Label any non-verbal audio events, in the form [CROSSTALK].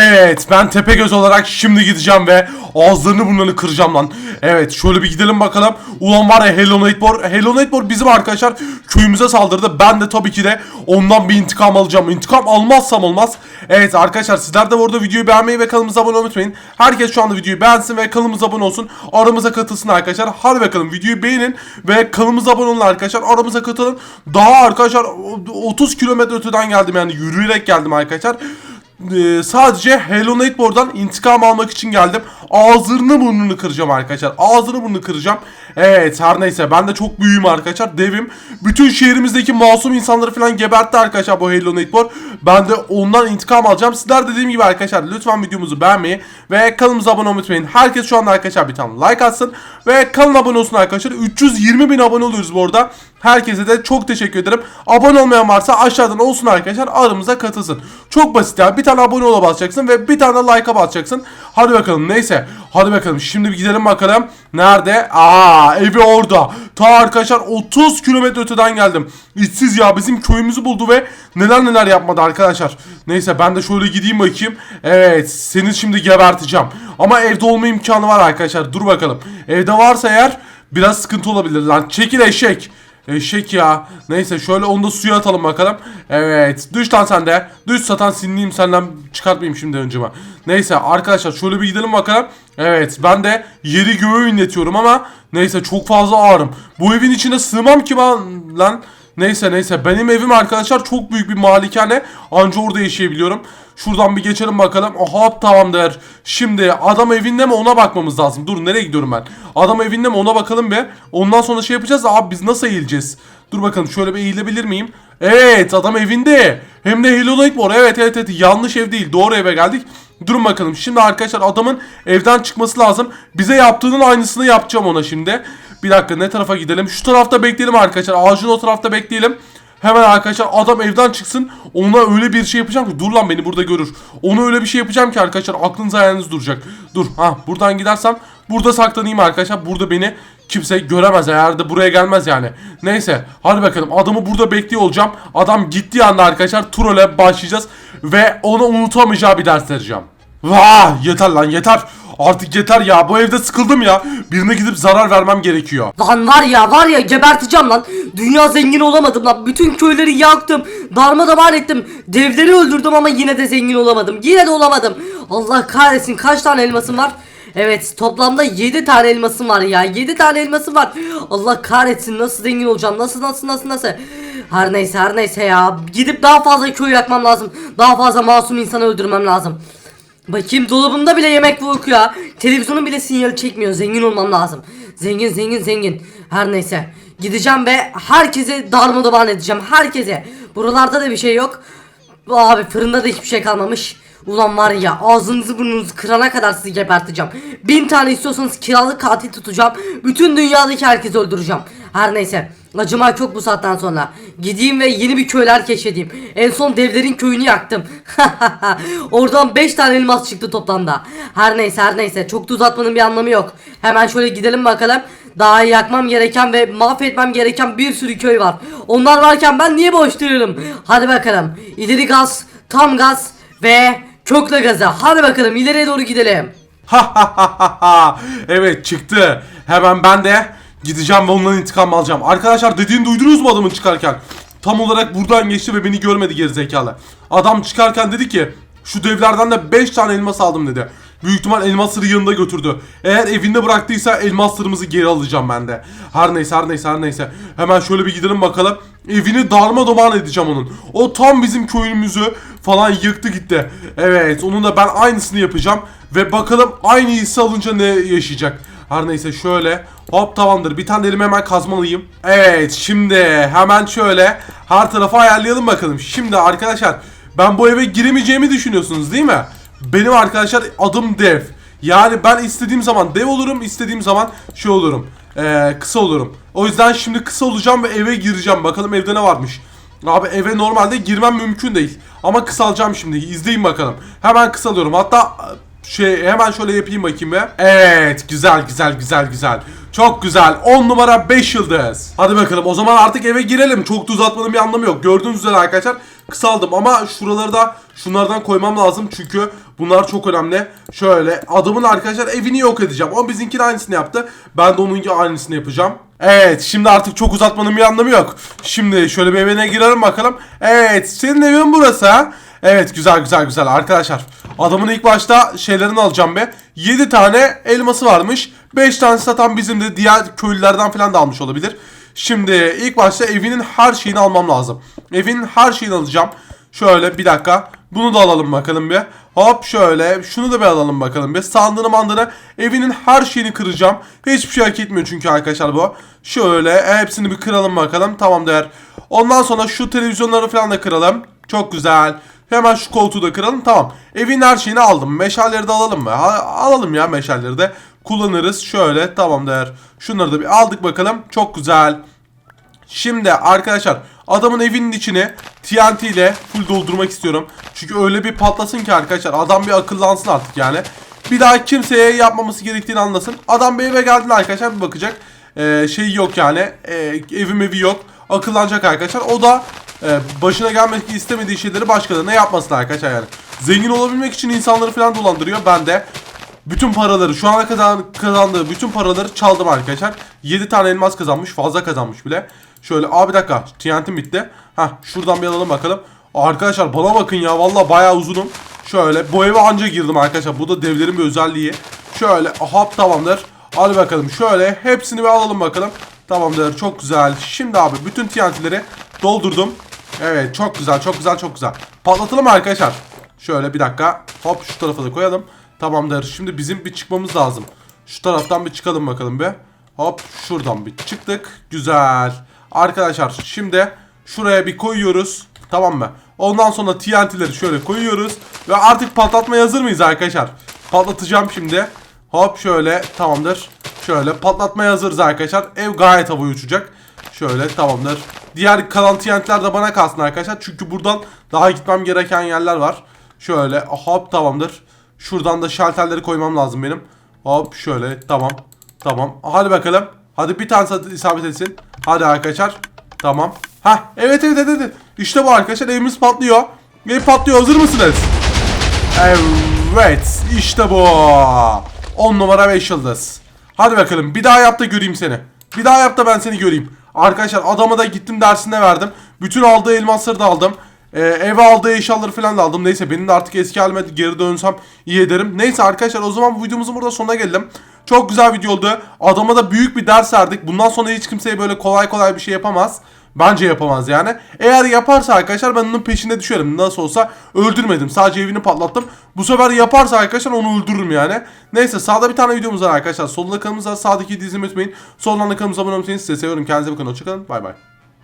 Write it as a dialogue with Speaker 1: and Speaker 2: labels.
Speaker 1: Evet ben Tepegöz olarak şimdi gideceğim ve ağızlarını burnlarını kıracağım lan. Evet şöyle bir gidelim bakalım. Ulan var ya Hello Nightmare. Hello Nightmare bizim arkadaşlar köyümüze saldırdı. Ben de tabii ki de ondan bir intikam alacağım. İntikam almazsam olmaz. Evet arkadaşlar sizler de bu videoyu beğenmeyi ve kanalımıza abone olmayı unutmayın. Herkes şu anda videoyu beğensin ve kanalımıza abone olsun. Aramıza katılsın arkadaşlar. Hadi bakalım videoyu beğenin ve kanalımıza abone olun arkadaşlar. Aramıza katılın. Daha arkadaşlar 30 kilometre öteden geldim yani yürüyerek geldim arkadaşlar. Ee, sadece Hello Nightmare'dan intikam almak için geldim. Ağzını burnunu kıracağım arkadaşlar. Ağzını burnunu kıracağım. Evet her neyse ben de çok büyüğüm arkadaşlar. Devim. Bütün şehrimizdeki masum insanları falan gebertti arkadaşlar bu Hello Nightmare. Ben de ondan intikam alacağım. Sizler dediğim gibi arkadaşlar lütfen videomuzu beğenmeyi ve kanalımıza abone olmayı unutmayın. Herkes şu anda arkadaşlar bir tane like atsın ve kanala abone olsun arkadaşlar. 320 bin abone oluyoruz bu arada. Herkese de çok teşekkür ederim. Abone olmayan varsa aşağıdan olsun arkadaşlar aramıza katılsın. Çok basit ya. Bir tane abone ola basacaksın ve bir tane like'a basacaksın. Hadi bakalım neyse. Hadi bakalım şimdi bir gidelim bakalım. Nerede? Aa evi orada. Ta arkadaşlar 30 kilometre öteden geldim. İşsiz ya bizim köyümüzü buldu ve neler neler yapmadı arkadaşlar. Neyse ben de şöyle gideyim bakayım. Evet seni şimdi geberteceğim. Ama evde olma imkanı var arkadaşlar. Dur bakalım. Evde varsa eğer biraz sıkıntı olabilir lan. Çekil eşek. Eşek ya. Neyse şöyle onu da suya atalım bakalım. Evet. Düş lan sen de. Düş satan sinliyim senden çıkartmayayım şimdi önceme. Neyse arkadaşlar şöyle bir gidelim bakalım. Evet ben de yeri göğü inletiyorum ama neyse çok fazla ağırım. Bu evin içine sığmam ki ben lan. Neyse neyse benim evim arkadaşlar çok büyük bir malikane. Anca orada yaşayabiliyorum. Şuradan bir geçelim bakalım. Aha tamamdır. Şimdi adam evinde mi ona bakmamız lazım. Dur nereye gidiyorum ben? Adam evinde mi ona bakalım be. Ondan sonra şey yapacağız abi biz nasıl eğileceğiz? Dur bakalım şöyle bir eğilebilir miyim? Evet adam evinde. Hem de Hello Nightmare. Evet evet evet yanlış ev değil. Doğru eve geldik. Durun bakalım. Şimdi arkadaşlar adamın evden çıkması lazım. Bize yaptığının aynısını yapacağım ona şimdi. Bir dakika ne tarafa gidelim? Şu tarafta bekleyelim arkadaşlar. Ağacın o tarafta bekleyelim. Hemen arkadaşlar adam evden çıksın. Ona öyle bir şey yapacağım ki dur lan beni burada görür. Ona öyle bir şey yapacağım ki arkadaşlar aklınız hayaliniz duracak. Dur ha buradan gidersem burada saklanayım arkadaşlar. Burada beni kimse göremez eğer de buraya gelmez yani. Neyse hadi bakalım adamı burada bekliyor olacağım. Adam gittiği anda arkadaşlar trole başlayacağız. Ve ona unutamayacağı bir ders vereceğim. Vah yeter lan yeter. Artık yeter ya bu evde sıkıldım ya. Birine gidip zarar vermem gerekiyor.
Speaker 2: Lan var ya var ya geberteceğim lan. Dünya zengin olamadım lan. Bütün köyleri yaktım. Darmadağın ettim. Devleri öldürdüm ama yine de zengin olamadım. Yine de olamadım. Allah kahretsin kaç tane elmasım var? Evet toplamda 7 tane elmasım var ya 7 tane elmasım var Allah kahretsin nasıl zengin olacağım nasıl nasıl nasıl nasıl Her neyse her neyse ya Gidip daha fazla köy yakmam lazım Daha fazla masum insanı öldürmem lazım Bakayım dolabımda bile yemek uyku ya. Televizyonun bile sinyali çekmiyor. Zengin olmam lazım. Zengin zengin zengin. Her neyse. Gideceğim ve herkese darmadağın edeceğim. Herkese. Buralarda da bir şey yok. Abi fırında da hiçbir şey kalmamış. Ulan var ya ağzınızı burnunuzu kırana kadar sizi geberteceğim. Bin tane istiyorsanız kiralık katil tutacağım. Bütün dünyadaki herkesi öldüreceğim. Her neyse. Acıma çok bu saatten sonra. Gideyim ve yeni bir köyler keşfedeyim. En son devlerin köyünü yaktım. [LAUGHS] Oradan 5 tane elmas çıktı toplamda. Her neyse her neyse çok da uzatmanın bir anlamı yok. Hemen şöyle gidelim bakalım. Daha yakmam gereken ve mahvetmem gereken bir sürü köy var. Onlar varken ben niye boş duruyorum? Hadi bakalım. İleri gaz, tam gaz ve kökle gaza. Hadi bakalım ileriye doğru gidelim.
Speaker 1: Ha ha ha ha ha. Evet çıktı. Hemen ben de gideceğim ve ondan intikam alacağım. Arkadaşlar dediğini duydunuz mu adamın çıkarken? Tam olarak buradan geçti ve beni görmedi gerizekalı. Adam çıkarken dedi ki şu devlerden de 5 tane elmas aldım dedi. Büyük ihtimal elmasları yanında götürdü. Eğer evinde bıraktıysa elmaslarımızı geri alacağım ben de. Her neyse her neyse her neyse. Hemen şöyle bir gidelim bakalım. Evini darmadağın edeceğim onun. O tam bizim köyümüzü falan yıktı gitti. Evet onun da ben aynısını yapacağım. Ve bakalım aynı hissi alınca ne yaşayacak. Her neyse şöyle hop tamamdır bir tane elime hemen kazmalıyım. Evet şimdi hemen şöyle her tarafı ayarlayalım bakalım. Şimdi arkadaşlar ben bu eve giremeyeceğimi düşünüyorsunuz değil mi? Benim arkadaşlar adım dev. Yani ben istediğim zaman dev olurum istediğim zaman şey olurum. Ee, kısa olurum. O yüzden şimdi kısa olacağım ve eve gireceğim. Bakalım evde ne varmış. Abi eve normalde girmem mümkün değil. Ama kısalacağım şimdi. İzleyin bakalım. Hemen kısalıyorum. Hatta şey hemen şöyle yapayım bakayım be. Evet güzel güzel güzel güzel. Çok güzel. 10 numara 5 yıldız. Hadi bakalım o zaman artık eve girelim. Çok da uzatmanın bir anlamı yok. Gördüğünüz üzere arkadaşlar kısaldım ama şuraları da Şunlardan koymam lazım çünkü bunlar çok önemli. Şöyle adamın arkadaşlar evini yok edeceğim. O bizimkinin aynısını yaptı. Ben de onunki aynısını yapacağım. Evet şimdi artık çok uzatmanın bir anlamı yok. Şimdi şöyle bir evine girelim bakalım. Evet senin evin burası ha. Evet güzel güzel güzel arkadaşlar. Adamın ilk başta şeylerini alacağım be. 7 tane elması varmış. 5 tane satan bizim de diğer köylülerden falan da almış olabilir. Şimdi ilk başta evinin her şeyini almam lazım. Evin her şeyini alacağım. Şöyle bir dakika. Bunu da alalım bakalım bir. Hop şöyle. Şunu da bir alalım bakalım bir. Sandığını mandığını. Evinin her şeyini kıracağım. Hiçbir şey hak etmiyor çünkü arkadaşlar bu. Şöyle hepsini bir kıralım bakalım. Tamam değer. Ondan sonra şu televizyonları falan da kıralım. Çok güzel. Hemen şu koltuğu da kıralım. Tamam. Evin her şeyini aldım. Meşalleri de alalım mı? Alalım ya meşalleri de. Kullanırız. Şöyle. Tamam değer. Şunları da bir aldık bakalım. Çok güzel. Şimdi arkadaşlar adamın evinin içini TNT ile full doldurmak istiyorum. Çünkü öyle bir patlasın ki arkadaşlar adam bir akıllansın artık yani. Bir daha kimseye yapmaması gerektiğini anlasın. Adam bir eve geldiğinde arkadaşlar bir bakacak. Ee, şey yok yani. Ee, evim evi yok. Akıllanacak arkadaşlar. O da e, başına gelmek istemediği şeyleri başkalarına yapmasın arkadaşlar yani. Zengin olabilmek için insanları falan dolandırıyor. Ben de bütün paraları şu ana kadar kazandığı bütün paraları çaldım arkadaşlar. 7 tane elmas kazanmış. Fazla kazanmış bile. Şöyle abi bir dakika. TNT'm bitti. Hah şuradan bir alalım bakalım. Arkadaşlar bana bakın ya. Valla bayağı uzunum. Şöyle bu eve anca girdim arkadaşlar. Bu da devlerin bir özelliği. Şöyle hop tamamdır. Hadi bakalım şöyle hepsini bir alalım bakalım. Tamamdır çok güzel. Şimdi abi bütün TNT'leri doldurdum. Evet çok güzel çok güzel çok güzel. Patlatalım arkadaşlar. Şöyle bir dakika. Hop şu tarafa da koyalım. Tamamdır. Şimdi bizim bir çıkmamız lazım. Şu taraftan bir çıkalım bakalım bir. Hop şuradan bir çıktık. Güzel. Arkadaşlar şimdi şuraya bir koyuyoruz. Tamam mı? Ondan sonra TNT'leri şöyle koyuyoruz. Ve artık patlatmaya hazır mıyız arkadaşlar? Patlatacağım şimdi. Hop şöyle tamamdır. Şöyle patlatmaya hazırız arkadaşlar. Ev gayet havaya uçacak. Şöyle tamamdır. Diğer kalan TNT'ler de bana kalsın arkadaşlar. Çünkü buradan daha gitmem gereken yerler var. Şöyle hop tamamdır. Şuradan da şalterleri koymam lazım benim. Hop şöyle tamam. Tamam. Hadi bakalım. Hadi bir tane isabet etsin. Hadi arkadaşlar. Tamam. Ha evet evet evet. İşte bu arkadaşlar evimiz patlıyor. Ev patlıyor hazır mısınız? Evet işte bu. 10 numara 5 yıldız. Hadi bakalım bir daha yap da göreyim seni. Bir daha yap da ben seni göreyim. Arkadaşlar adama da gittim dersine verdim. Bütün aldığı elmasları da aldım. Ee, eve aldığı eşyaları falan da aldım. Neyse benim de artık eski halime geri dönsem iyi ederim. Neyse arkadaşlar o zaman bu videomuzun burada sonuna geldim. Çok güzel video oldu. Adama da büyük bir ders verdik. Bundan sonra hiç kimseye böyle kolay kolay bir şey yapamaz. Bence yapamaz yani. Eğer yaparsa arkadaşlar ben onun peşine düşerim. Nasıl olsa öldürmedim. Sadece evini patlattım. Bu sefer yaparsa arkadaşlar onu öldürürüm yani. Neyse sağda bir tane videomuz var arkadaşlar. Solda kanalımız var. Sağdaki dizimi unutmayın. Soldan da kanalımıza abone olmayı size seviyorum. Kendinize bakın. Hoşçakalın. Bay bay.